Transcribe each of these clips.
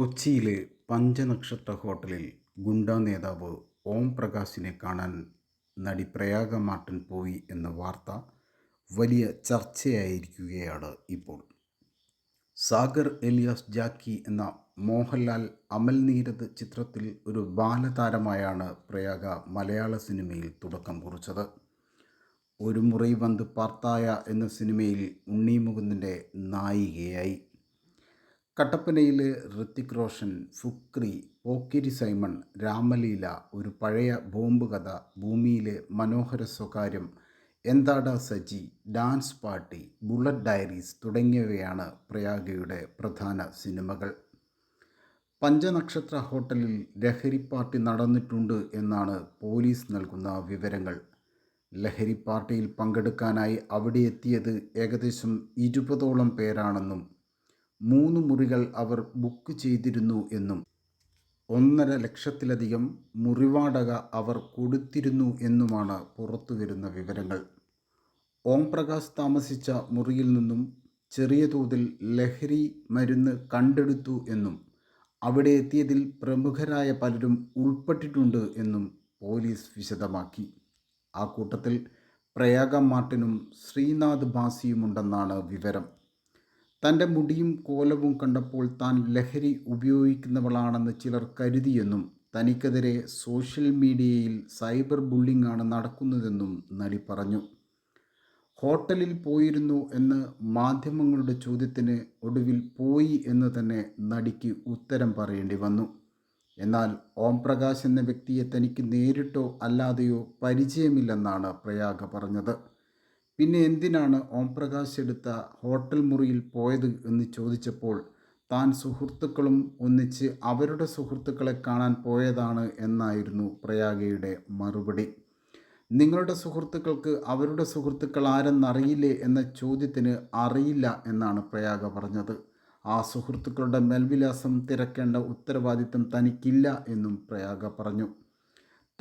കൊച്ചിയിലെ പഞ്ചനക്ഷത്ര ഹോട്ടലിൽ ഗുണ്ടാ നേതാവ് ഓം പ്രകാശിനെ കാണാൻ നടി പ്രയാഗ മാർട്ടിൻ പോയി എന്ന വാർത്ത വലിയ ചർച്ചയായിരിക്കുകയാണ് ഇപ്പോൾ. സാഗർ എലിയാസ് ജാക്കി എന്ന മോഹൻലാൽ അമൽ നീരദ് ചിത്രത്തിൽ ഒരു ബാലതാരമായാണ് പ്രയാഗ മലയാള സിനിമയിൽ തുടക്കം കുറിച്ചത്. ഒരു മുറി വന്ന് പാർത്തായ എന്ന സിനിമയിൽ ഉണ്ണി മുകുന്ദന്റെ നായികയായി. കട്ടപ്പനയിൽ ഋത്തിക് റോഷൻ ഫുക്രി പോക്കിരി സൈമൺ രാമലീല ഒരു പഴയ ബോംബ് കഥ ഭൂമിയിലെ മനോഹര സ്വകാര്യം എന്താടാ Saji dance party bullet diaries തുടങ്ങിയവയാണ് പ്രയാഗയുടെ പ്രധാന സിനിമകൾ. പഞ്ചനക്ഷത്ര ഹോട്ടലിൽ ലഹരി പാർട്ടി നടന്നിട്ടുണ്ട് എന്നാണ് പോലീസ് നൽകുന്ന വിവരങ്ങൾ. ലഹരി പാർട്ടിയിൽ പങ്കെടുക്കാനായി അവിടെ എത്തിയത് ഏകദേശം ഇരുപതോളം പേരാണെന്നും മൂന്ന് മുറികൾ അവർ ബുക്ക് ചെയ്തിരുന്നു എന്നും ഒന്നര ലക്ഷത്തിലധികം മുറിവാടക അവർ കൊടുത്തിരുന്നു എന്നുമാണ് പുറത്തുവരുന്ന വിവരങ്ങൾ. ഓം പ്രകാശ് താമസിച്ച മുറിയിൽ നിന്നും ചെറിയ തോതിൽ ലഹരി മരുന്ന് കണ്ടെടുത്തു എന്നും അവിടെ എത്തിയതിൽ പ്രമുഖരായ പലരും ഉൾപ്പെട്ടിട്ടുണ്ട് എന്നും പോലീസ് വിശദമാക്കി. ആ കൂട്ടത്തിൽ പ്രയാഗ മാർട്ടിനും ശ്രീനാഥ് ബാസിയുമുണ്ടെന്നാണ് വിവരം. തന്റെ മുടിയും കോലവും കണ്ടപ്പോൾ താൻ ലഹരി ഉപയോഗിക്കുന്നവളാണെന്ന് ചിലർ കരുതിയെന്നും തനിക്കെതിരെ സോഷ്യൽ മീഡിയയിൽ സൈബർ ബുള്ളിംഗ് ആണ് നടക്കുന്നതെന്നും നടി പറഞ്ഞു. ഹോട്ടലിൽ പോയിരുന്നു എന്ന് മാധ്യമങ്ങളുടെ ചോദ്യത്തിന് ഒടുവിൽ പോയി എന്ന് തന്നെ നടിക്ക് ഉത്തരം പറയേണ്ടി വന്നു. എന്നാൽ ഓം പ്രകാശ് എന്ന വ്യക്തിയെ തനിക്ക് നേരിട്ടോ അല്ലാതെയോ പരിചയമില്ലെന്നാണ് പ്രയാഗ പറഞ്ഞത്. പിന്നെ എന്തിനാണ് ഓം പ്രകാശ് എടുത്ത ഹോട്ടൽ മുറിയിൽ പോയത് എന്ന് ചോദിച്ചപ്പോൾ താൻ സുഹൃത്തുക്കളും ഒന്നിച്ച് അവരുടെ സുഹൃത്തുക്കളെ കാണാൻ പോയതാണ് എന്നായിരുന്നു പ്രയാഗയുടെ മറുപടി. നിങ്ങളുടെ സുഹൃത്തുക്കൾക്ക് അവരുടെ സുഹൃത്തുക്കൾ ആരെന്നറിയില്ലേ എന്ന ചോദ്യത്തിന് അറിയില്ല എന്നാണ് പ്രയാഗ പറഞ്ഞത്. ആ സുഹൃത്തുക്കളുടെ മേൽവിലാസം തിരക്കേണ്ട ഉത്തരവാദിത്തം തനിക്കില്ല എന്നും പ്രയാഗ പറഞ്ഞു.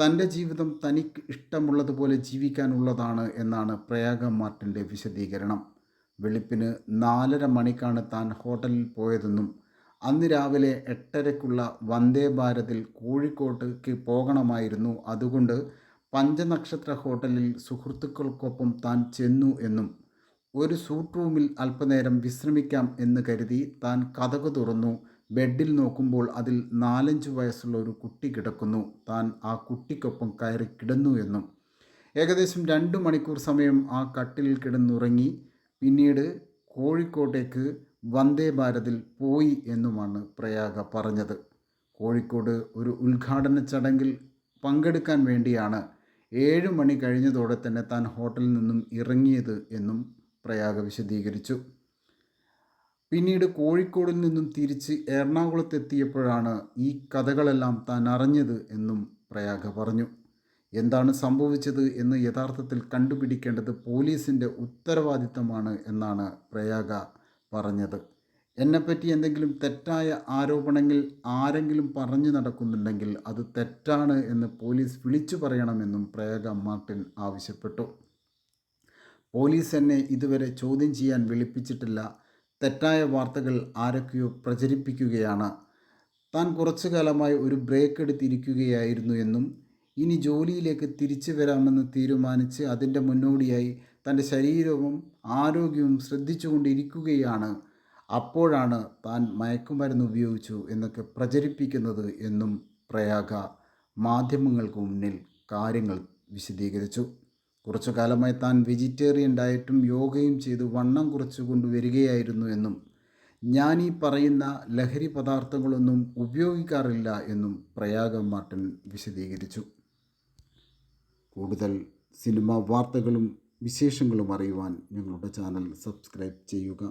തന്റെ ജീവിതം തനിക്ക് ഇഷ്ടമുള്ളതുപോലെ ജീവിക്കാനുള്ളതാണ് എന്നാണ് പ്രയാഗ മാർട്ടിന്റെ വിശദീകരണം. വെളുപ്പിന് നാലര മണിക്കാണ് താൻ ഹോട്ടലിൽ പോയതെന്നും അന്ന് രാവിലെ എട്ടരയ്ക്കുള്ള വന്ദേ ഭാരതിൽ കോഴിക്കോട്ടേക്ക് പോകണമായിരുന്നു. അതുകൊണ്ട് പഞ്ചനക്ഷത്ര ഹോട്ടലിൽ സുഹൃത്തുക്കൾക്കൊപ്പം താൻ ചെന്നു എന്നും ഒരു സൂട്ട് റൂമിൽ അല്പനേരം വിശ്രമിക്കാം എന്ന് കരുതി താൻ കഥകു തുറന്നു. ബെഡിൽ നോക്കുമ്പോൾ അതിൽ നാലഞ്ച് വയസ്സുള്ള ഒരു കുട്ടി കിടക്കുന്നു. താൻ ആ കുട്ടിക്കൊപ്പം കയറി കിടന്നു എന്നും. ഏകദേശം രണ്ട് മണിക്കൂർ സമയം ആ കട്ടിലിൽ കിടന്നുറങ്ങി. പിന്നീട് കോഴിക്കോട്ടേക്ക് വന്ദേ ഭാരതിൽ പോയി എന്നുമാണ് പ്രയാഗ പറഞ്ഞത്. കോഴിക്കോട് ഒരു ഉദ്ഘാടന ചടങ്ങിൽ പങ്കെടുക്കാൻ വേണ്ടിയാണ് ഏഴ് മണി കഴിഞ്ഞതോടെ തന്നെ താൻ ഹോട്ടലിൽ നിന്നും ഇറങ്ങിയത് എന്നും പ്രയാഗ വിശദീകരിച്ചു. പിന്നീട് കോഴിക്കോടിൽ നിന്നും തിരിച്ച് എറണാകുളത്തെത്തിയപ്പോഴാണ് ഈ കഥകളെല്ലാം താൻ അറിഞ്ഞത് എന്നും പ്രയാഗ പറഞ്ഞു. എന്താണ് സംഭവിച്ചത് എന്ന് യഥാർത്ഥത്തിൽ കണ്ടുപിടിക്കേണ്ടത് പോലീസിന്റെ ഉത്തരവാദിത്തമാണ് എന്നാണ് പ്രയാഗ പറഞ്ഞത്. എന്നെപ്പറ്റി എന്തെങ്കിലും തെറ്റായ ആരോപണങ്ങൾ ആരെങ്കിലും പറഞ്ഞു നടക്കുന്നുണ്ടെങ്കിൽ അത് തെറ്റാണ് എന്ന് പോലീസ് വിളിച്ചു പറയണമെന്നും പ്രയാഗ മാർട്ടിൻ ആവശ്യപ്പെട്ടു. പോലീസ് എന്നെ ഇതുവരെ ചോദ്യം ചെയ്യാൻ വിളിപ്പിച്ചിട്ടില്ല. തെറ്റായ വാർത്തകൾ ആരൊക്കെയോ പ്രചരിപ്പിക്കുകയാണ്. താൻ കുറച്ചു കാലമായി ഒരു ബ്രേക്ക് എടുത്തിരിക്കുകയായിരുന്നു എന്നും ഇനി ജോലിയിലേക്ക് തിരിച്ചു വരാമെന്ന് തീരുമാനിച്ച് അതിന്റെ മുന്നോടിയായി തന്റെ ശരീരവും ആരോഗ്യവും ശ്രദ്ധിച്ചുകൊണ്ടിരിക്കുകയാണ്. അപ്പോഴാണ് താൻ മയക്കുമരുന്ന് ഉപയോഗിച്ചു എന്നൊക്കെ പ്രചരിപ്പിക്കുന്നത് എന്നും പ്രയാഗ മാധ്യമങ്ങൾക്ക് മുന്നിൽ കാര്യങ്ങൾ വിശദീകരിച്ചു. കുറച്ചു കാലമായി താൻ വെജിറ്റേറിയൻ ഡയറ്റും യോഗയും ചെയ്ത് വണ്ണം കുറച്ചു കൊണ്ടുവരികയായിരുന്നു എന്നും ഞാൻ ഈ പറയുന്ന ലഹരി പദാർത്ഥങ്ങളൊന്നും ഉപയോഗിക്കാറില്ല എന്നും പ്രയാഗ മാർട്ടിൻ വിശദീകരിച്ചു. കൂടുതൽ സിനിമാ വാർത്തകളും വിശേഷങ്ങളും അറിയുവാൻ ഞങ്ങളുടെ ചാനൽ സബ്സ്ക്രൈബ് ചെയ്യുക.